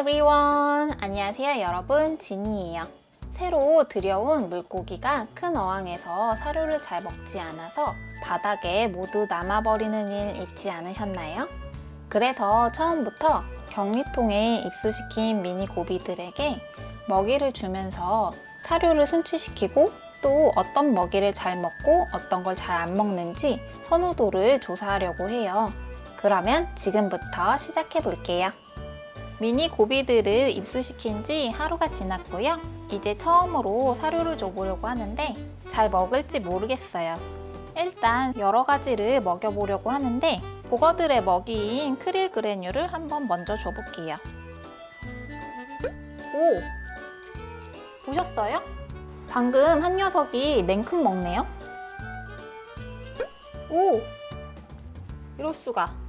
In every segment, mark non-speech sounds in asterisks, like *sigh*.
everyone. 안녕하세요, 여러분. 진이에요. 새로 들여온 물고기가 큰 어항에서 사료를 잘 먹지 않아서 바닥에 모두 남아버리는 일 잊지 않으셨나요? 그래서 처음부터 격리통에 입수시킨 미니 고비들에게 먹이를 주면서 사료를 순치시키고 또 어떤 먹이를 잘 먹고 어떤 걸 잘 안 먹는지 선호도를 조사하려고 해요. 그러면 지금부터 시작해 볼게요. 미니 고비들을 입수시킨 지 하루가 지났고요. 이제 처음으로 사료를 줘보려고 하는데 잘 먹을지 모르겠어요. 일단 여러 가지를 먹여보려고 하는데 보거들의 먹이인 크릴 그레뉴를 한번 먼저 줘볼게요. 오! 보셨어요? 방금 한 녀석이 냉큼 먹네요. 오! 이럴 수가.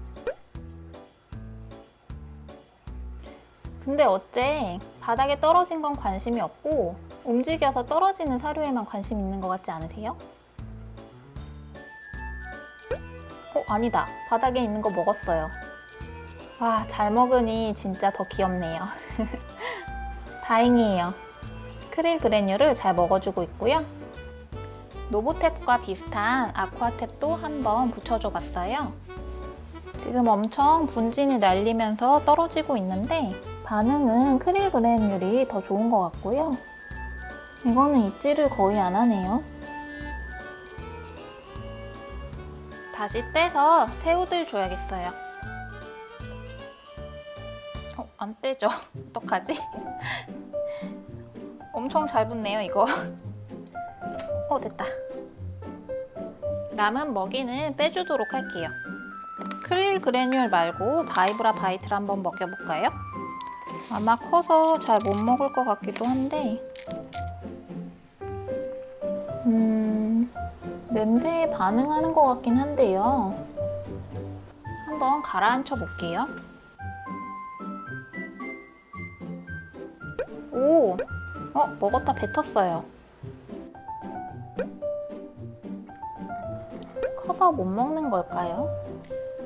근데 어째 바닥에 떨어진 건 관심이 없고 움직여서 떨어지는 사료에만 관심 있는 것 같지 않으세요? 어, 아니다. 바닥에 있는 거 먹었어요. 와, 잘 먹으니 진짜 더 귀엽네요. *laughs* 다행이에요. 크릴 그레뉴를 잘 먹어주고 있고요. 노보탭과 비슷한 아쿠아탭도 한번 붙여줘 봤어요. 지금 엄청 분진이 날리면서 떨어지고 있는데 반응은 크릴 그레뉴이 더 좋은 것 같고요. 이거는 입질을 거의 안 하네요. 다시 떼서 새우들 줘야겠어요. 어, 안 떼죠. *laughs* 어떡하지? *laughs* 엄청 잘 붙네요, 이거. 어, 됐다. 남은 먹이는 빼주도록 할게요. 크릴 그래뉴얼 말고 바이브라 바이트를 한번 먹여볼까요? 아마 커서 잘 못 먹을 것 같기도 한데 음... 냄새에 반응하는 것 같긴 한데요. 한번 가라앉혀 볼게요. 오! 어, 먹었다 뱉었어요. 커서 못 먹는 걸까요?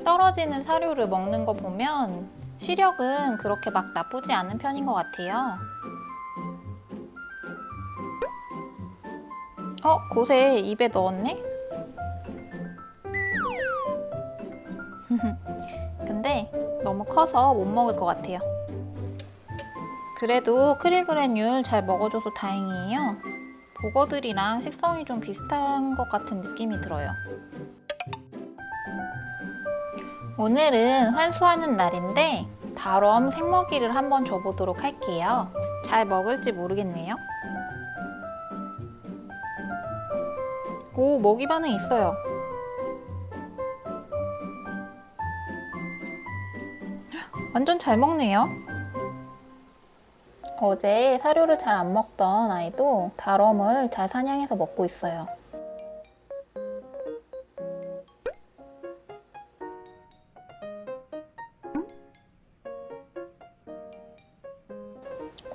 떨어지는 사료를 먹는 거 보면 시력은 그렇게 막 나쁘지 않은 편인 것 같아요. 어, 곳에 입에 넣었네? *laughs* 근데 너무 커서 못 먹을 것 같아요. 그래도 크릴그레뉴를 잘 먹어줘서 다행이에요. 보거들이랑 식성이 좀 비슷한 것 같은 느낌이 들어요. 오늘은 환수하는 날인데 다럼 생먹이를 한번 줘보도록 할게요. 잘 먹을지 모르겠네요. 오, 먹이 반응 있어요. 완전 잘 먹네요. 어제 사료를 잘 안 먹던 아이도 다럼을 잘 사냥해서 먹고 있어요.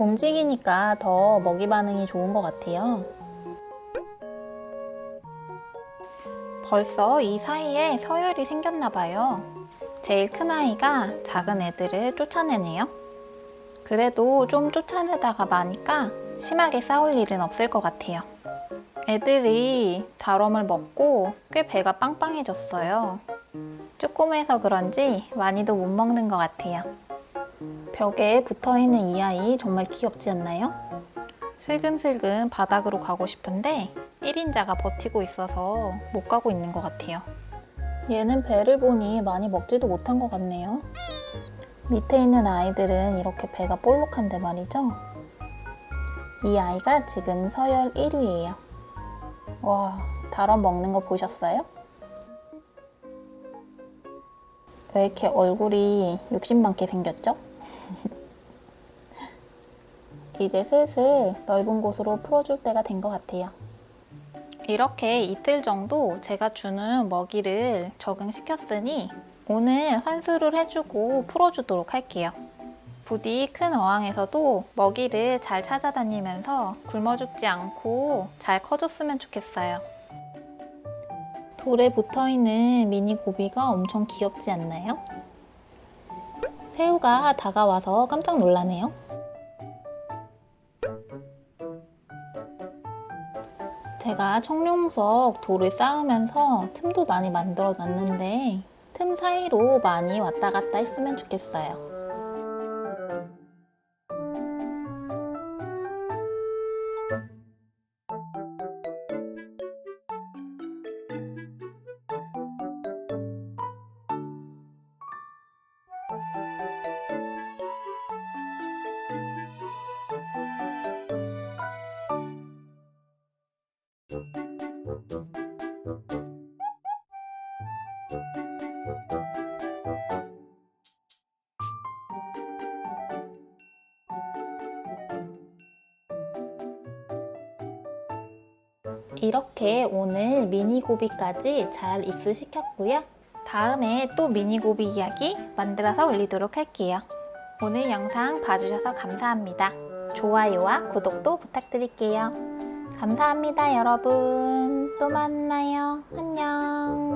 움직이니까 더 먹이 반응이 좋은 것 같아요. 벌써 이 사이에 서열이 생겼나 봐요. 제일 큰 아이가 작은 애들을 쫓아내네요. 그래도 좀 쫓아내다가 마니까 심하게 싸울 일은 없을 것 같아요. 애들이 다럼을 먹고 꽤 배가 빵빵해졌어요. 조금해서 그런지 많이도 못 먹는 것 같아요. 벽에 붙어 있는 이 아이 정말 귀엽지 않나요? 슬금슬금 바닥으로 가고 싶은데 1인자가 버티고 있어서 못 가고 있는 것 같아요. 얘는 배를 보니 많이 먹지도 못한 것 같네요. 밑에 있는 아이들은 이렇게 배가 볼록한데 말이죠. 이 아이가 지금 서열 1위예요. 와, 다럼 먹는 거 보셨어요? 왜 이렇게 얼굴이 욕심 많게 생겼죠? 이제 슬슬 넓은 곳으로 풀어줄 때가 된 것 같아요. 이렇게 이틀 정도 제가 주는 먹이를 적응시켰으니 오늘 환수를 해주고 풀어주도록 할게요. 부디 큰 어항에서도 먹이를 잘 찾아다니면서 굶어 죽지 않고 잘 커졌으면 좋겠어요. 돌에 붙어 있는 미니 고비가 엄청 귀엽지 않나요? 새우가 다가와서 깜짝 놀라네요. 제가 청룡석 돌을 쌓으면서 틈도 많이 만들어 놨는데 틈 사이로 많이 왔다 갔다 했으면 좋겠어요. 이렇게 오늘 미니고비까지 잘 입수시켰고요. 다음에 또 미니고비 이야기 만들어서 올리도록 할게요. 오늘 영상 봐주셔서 감사합니다. 좋아요와 구독도 부탁드릴게요. 감사합니다, 여러분. 또 만나요. 안녕.